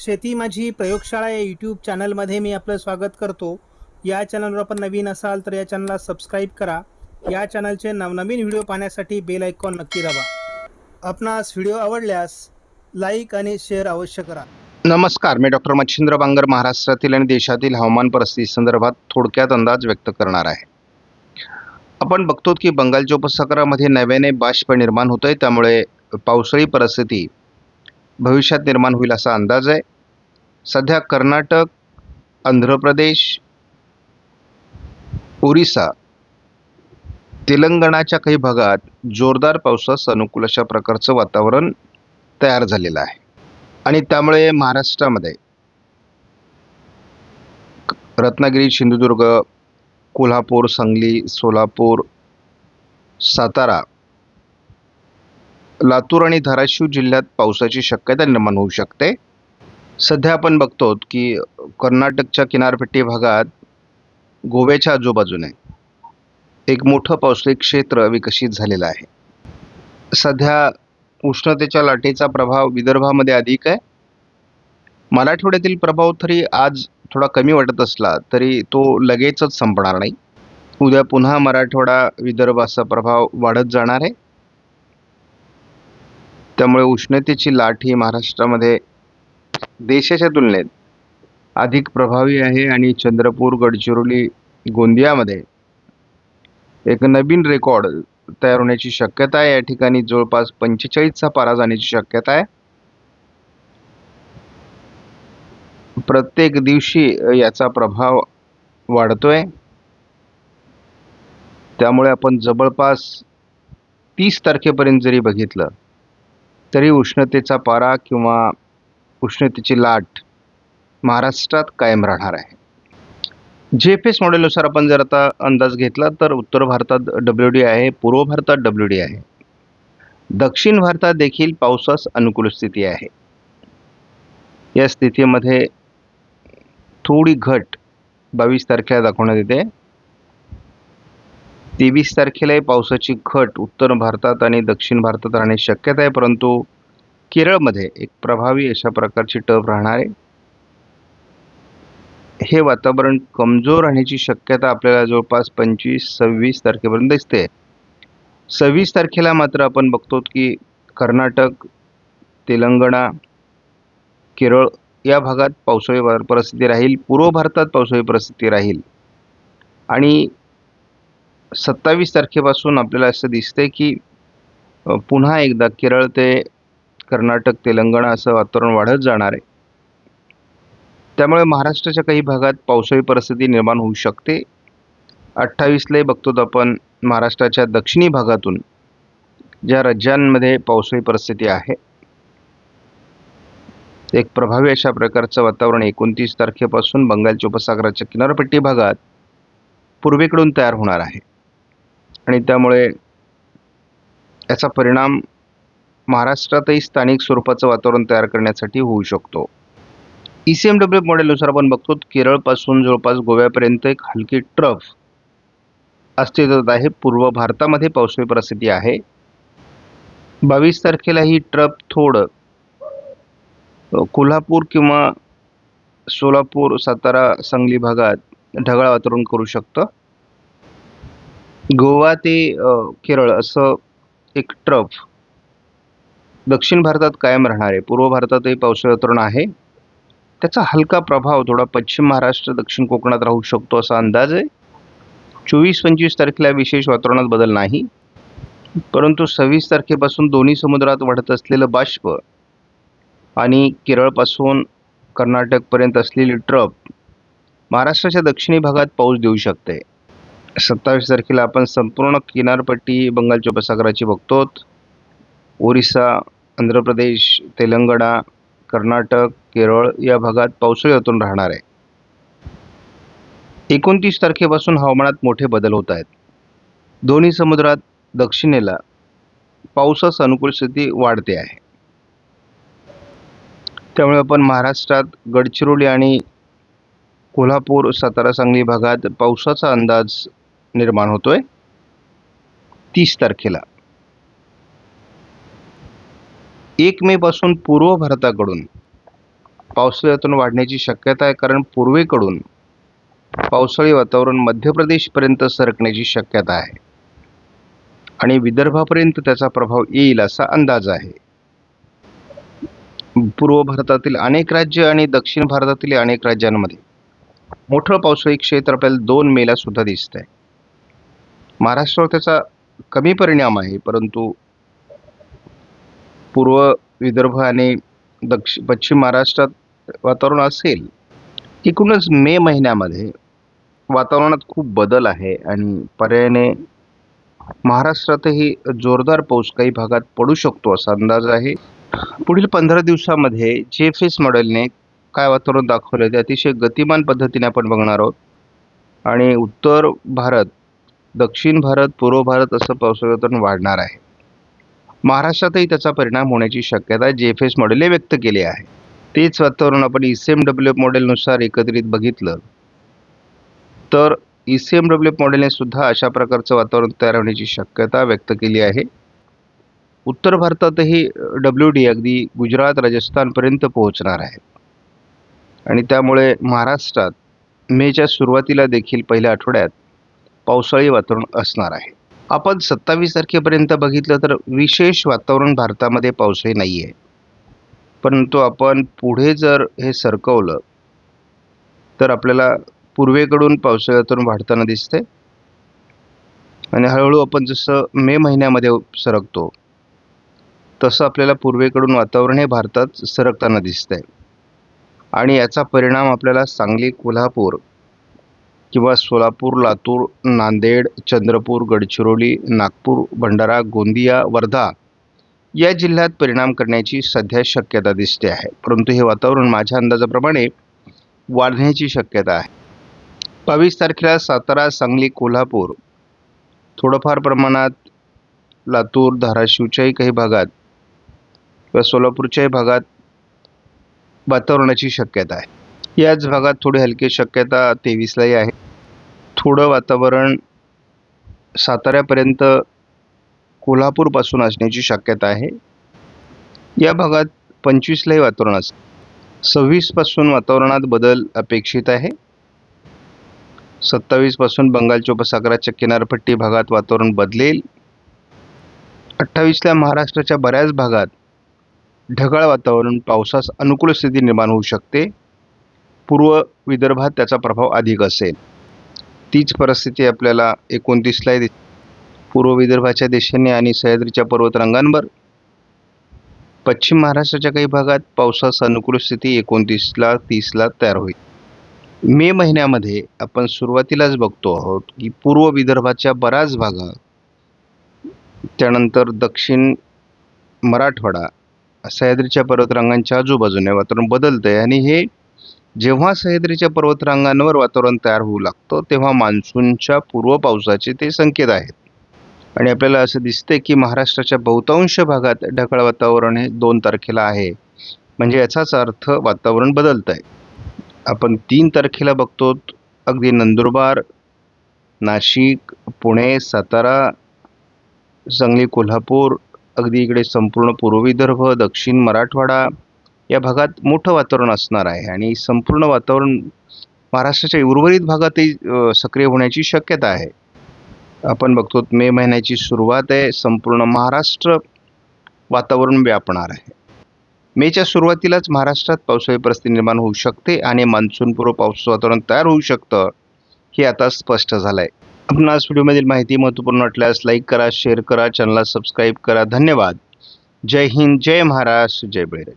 शेती माझी प्रयोगशाळा या यूट्यूब चॅनलमध्ये मी आपलं स्वागत करतो. या चॅनलवर आपण नवीन असाल तर या चॅनलला सबस्क्राईब करा. या चॅनलचे नवनवीन व्हिडिओ पाहण्यासाठी बेल आयकॉन नक्की दाबा. आपणास व्हिडिओ आवडल्यास लाईक आणि शेअर अवश्य करा. नमस्कार मी डॉक्टर मच्छिंद्र बांगर महाराष्ट्रातील आणि देशातील हवामान परिस्थिती संदर्भात थोडक्यात अंदाज व्यक्त करणार आहे. आपण बघतो की बंगालच्या उपसागरामध्ये नव्याने बाष्प निर्माण होत आहे त्यामुळे पावसाळी परिस्थिती भविष्यात निर्माण होईल असा अंदाज आहे. सध्या कर्नाटक आंध्र प्रदेश ओरिसा तेलंगणाच्या काही भागात जोरदार पावसास अनुकूल अशा प्रकारचं वातावरण तयार झालेलं आहे. आणि त्यामुळे महाराष्ट्रामध्ये रत्नागिरी सिंधुदुर्ग कोल्हापूर सांगली सोलापूर सातारा लातूर आणि धाराशिव जिल्ह्यात पावसाची शक्यता निर्माण होऊ शकते. सध्या आपण बघतो की कर्नाटकच्या किनारपट्टी भागात गोव्याच्या आजूबाजूने एक मोठं पावसाळी क्षेत्र विकसित झालेलं आहे. सध्या उष्णतेच्या लाटेचा प्रभाव विदर्भामध्ये अधिक आहे. मराठवाड्यातील प्रभाव तरी आज थोडा कमी वाटत असला तरी तो लगेचच संपणार नाही. उद्या पुन्हा मराठवाडा विदर्भाचा प्रभाव वाढत जाणार आहे. त्यामुळे उष्णतेची लाट ही महाराष्ट्रामध्ये देशाच्या तुलनेत अधिक प्रभावी आहे आणि चंद्रपूर गडचिरोली गोंदियामध्ये एक नवीन रेकॉर्ड तयार होण्याची शक्यता आहे. या ठिकाणी जवळपास पंचेचाळीसचा पारा जाण्याची शक्यता आहे. प्रत्येक दिवशी याचा प्रभाव वाढतोय. त्यामुळे आपण जवळपास तीस तारखेपर्यंत जरी बघितलं तरी उष्णतेचा पारा किंवा उष्णतेची लाट महाराष्ट्रात कायम राहणार आहे. जे एफ एस मॉडेलनुसार आपण जर आता अंदाज घेतला तर उत्तर भारतात डब्ल्यू डी आहे पूर्व भारतात डब्ल्यू डी आहे. दक्षिण भारतात देखील पावसास अनुकूल स्थिती आहे. या स्थितीमध्ये थोडी घट बावीस तारखेला दाखवण्यात येते. तेवीस तारखेलाही पावसाची घट उत्तर भारतात आणि दक्षिण भारतात राहण्याची शक्यता आहे परंतु केरळमध्ये एक प्रभावी अशा प्रकारची टप राहणार आहे. हे वातावरण कमजोर राहण्याची शक्यता आपल्याला जवळपास पंचवीस सव्वीस तारखेपर्यंत दिसते. सव्वीस तारखेला मात्र आपण बघतो की कर्नाटक तेलंगणा केरळ या भागात पावसाळी परिस्थिती राहील. पूर्व भारतात पावसाळी परिस्थिती राहील. आणि सत्तावीस तारखेपासून आपल्याला असं दिसतंय की पुन्हा एकदा केरळ ते कर्नाटक तेलंगणा असं वातावरण वाढत जाणार आहे. त्यामुळे महाराष्ट्राच्या काही भागात पावसाळी परिस्थिती निर्माण होऊ शकते. अठ्ठावीसलाही बघतो आपण महाराष्ट्राच्या दक्षिणी भागातून ज्या राज्यांमध्ये पावसाळी परिस्थिती आहे एक प्रभावी अशा प्रकारचं वातावरण एकोणतीस तारखेपासून बंगालच्या उपसागराच्या किनारपट्टी भागात पूर्वेकडून तयार होणार आहे. आणि त्यामुळे याचा परिणाम महाराष्ट्रातही स्थानिक स्वरूपाचं वातावरण तयार करण्यासाठी होऊ शकतो. ई सी एम डब्ल्यू मॉडेलनुसार आपण बघतो केरळपासून जवळपास गोव्यापर्यंत एक हलकी ट्रफ अस्तित्वात आहे. पूर्व भारतामध्ये पावसाळी परिस्थिती आहे. बावीस तारखेला ही ट्रफ थोडं कोल्हापूर किंवा सोलापूर सातारा सांगली भागात ढगाळ वातावरण करू शकतं. गोवा ते केरळ असं एक ट्रफ. दक्षिण भारतात कायम राहणार आहे पूर्व भारतातही पावसाळी वातावरण आहे. त्याचा हलका प्रभाव थोडा पश्चिम महाराष्ट्र दक्षिण कोकणात राहू शकतो असा अंदाज आहे. चोवीस पंचवीस तारखेला विशेष वातावरणात बदल नाही. परंतु सव्वीस तारखेपासून दोन्ही समुद्रात वाढत असलेलं बाष्प आणि केरळपासून कर्नाटकपर्यंत असलेली ट्रफ महाराष्ट्राच्या दक्षिणी भागात पाऊस देऊ शकते. सत्तावीस तारखेला आपण संपूर्ण किनारपट्टी बंगालच्या उपसागराची बघतो ओरिसा आंध्र प्रदेश तेलंगणा कर्नाटक केरळ या भागात पावसाळी वातावरण राहणार आहे. एकोणतीस तारखेपासून हवामानात मोठे बदल होत आहेत. दोन्ही समुद्रात दक्षिणेला पावसास अनुकूल स्थिती वाढते आहे. त्यामुळे आपण महाराष्ट्रात गडचिरोली आणि कोल्हापूर सातारा सांगली भागात पावसाचा अंदाज निर्माण होतोय. तीस तारखेला. एक मे पासून पूर्व भारताकडून पावसाळ्यातून वाढण्याची शक्यता आहे कारण पूर्वेकडून पावसाळी वातावरण मध्य प्रदेशपर्यंत सरकण्याची शक्यता आहे. आणि विदर्भापर्यंत त्याचा प्रभाव येईल असा अंदाज आहे. पूर्व भारतातील अनेक राज्य आणि दक्षिण भारतातील अनेक राज्यांमध्ये मोठं पावसाळी क्षेत्र आपल्याला दोन मेला सुद्धा दिसत आहे महाराष्ट्रावर त्याचा कमी परिणाम आहे परंतु पूर्व विदर्भ आणि दक्षिण पश्चिम महाराष्ट्रात वातावरण असेल एकूणच मे महिन्यामध्ये वातावरणात खूप बदल आहे आणि पर्यायाने महाराष्ट्रातही जोरदार पाऊस काही भागात पडू शकतो असा अंदाज आहे. पुढील पंधरा दिवसामध्ये जे एफ एस मॉडेलने काय वातावरण दाखवलं ते अतिशय गतिमान पद्धतीने आपण बघणार आहोत. आणि उत्तर भारत दक्षिण भारत पूर्व भारत असं पावसाचं वाढणार आहे. महाराष्ट्रातही त्याचा परिणाम होण्याची शक्यता जे एफ एस मॉडेलने व्यक्त केली आहे. तेच वातावरण आपण E C M W F मॉडेलनुसार एकत्रित बघितलं. तर E C M W F मॉडेलने सुद्धा अशा प्रकारचं वातावरण तयार होण्याची शक्यता व्यक्त केली आहे. उत्तर भारतातही डब्ल्यू डी अगदी गुजरात राजस्थानपर्यंत पोहोचणार आहे. आणि त्यामुळे महाराष्ट्रात मेच्या सुरुवातीला देखील पहिल्या आठवड्यात पावसाळी वातावरण असणार आहे. आपण सत्तावीस तारखेपर्यंत बघितलं तर विशेष वातावरण भारतामध्ये पावसाळी नाही आहे परंतु आपण पुढे जर हे सरकवलं तर आपल्याला पूर्वेकडून पावसाळ्यातून वाढताना दिसते. आणि हळूहळू आपण जसं मे महिन्यामध्ये सरकतो तसं आपल्याला पूर्वेकडून वातावरण हे भारतात सरकताना दिसतंय. आणि याचा परिणाम आपल्याला सांगली कोल्हापूर किंवा सोलापूर लातूर नांदेड चंद्रपूर गडचिरोली नागपूर भंडारा गोंदिया वर्धा या जिल्ह्यात परिणाम करण्याची सध्या शक्यता दिसते आहे. परंतु हे वातावरण माझ्या अंदाजाप्रमाणे वाढण्याची शक्यता आहे. बावीस तारखेला सातारा सांगली कोल्हापूर थोडंफार प्रमाणात लातूर धाराशिवच्याही काही भागात किंवा सोलापूरच्याही भागात वातावरणाची शक्यता आहे. याच भागात थोडी हलकी शक्यता तेवीसलाही आहे. थोडं वातावरण साताऱ्यापर्यंत कोल्हापूरपासून असण्याची शक्यता आहे. या भागात पंचवीसलाही वातावरण असतं सव्वीसपासून वातावरणात बदल अपेक्षित आहे. सत्तावीसपासून बंगालच्या उपसागराच्या किनारपट्टी भागात वातावरण बदलेल. अठ्ठावीसला महाराष्ट्राच्या बऱ्याच भागात ढगाळ वातावरण पावसास अनुकूल स्थिती निर्माण होऊ शकते. पूर्व विदर्भात त्याचा प्रभाव अधिक असेल. तीच परिस्थिती आपल्याला एकोणतीसलाही दि पूर्व विदर्भाच्या दिशेने आणि सह्याद्रीच्या पर्वतरांगांवर. पश्चिम महाराष्ट्राच्या काही भागात पावसास अनुकूल स्थिती एकोणतीसला तीसला तयार होईल. मे महिन्यामध्ये आपण सुरुवातीलाच बघतो आहोत की पूर्व विदर्भाच्या बऱ्याच भागात त्यानंतर दक्षिण मराठवाडा सह्याद्रीच्या पर्वतरांगांच्या आजूबाजूने वातावरण बदलतं आहे आणि हे जेव्हा सह्याद्रीच्या पर्वतरांगांवर वातावरण तयार होऊ लागतं तेव्हा मान्सूनच्या पूर्व पावसाचे ते संकेत आहेत. आणि आपल्याला असं दिसते की महाराष्ट्राच्या बहुतांश भागात ढगाळ वातावरण हे दोन तारखेला आहे. म्हणजे याचाच अर्थ वातावरण बदलत आहे आपण तीन तारखेला बघतो अगदी नंदुरबार नाशिक पुणे सातारा सांगली कोल्हापूर अगदी इकडे संपूर्ण पूर्व विदर्भ दक्षिण मराठवाडा या भागात मोठं वातावरण असणार आहे आणि संपूर्ण वातावरण महाराष्ट्राच्या उर्वरित भागातही सक्रिय होण्याची शक्यता आहे. आपण बघतो मे महिन्याची सुरुवात आहे. संपूर्ण महाराष्ट्र वातावरण व्यापणार आहे. मेच्या सुरुवातीलाच महाराष्ट्रात पावसाळी परिस्थिती निर्माण होऊ शकते आणि मान्सूनपूर्व पाऊस वातावरण तयार होऊ शकतं हे आता स्पष्ट झालं आहे आपण आज व्हिडिओमधील माहिती महत्त्वपूर्ण वाटल्यास लाईक करा शेअर करा चॅनलला सबस्क्राईब करा. धन्यवाद. जय हिंद जय महाराष्ट्र जय बळीराज.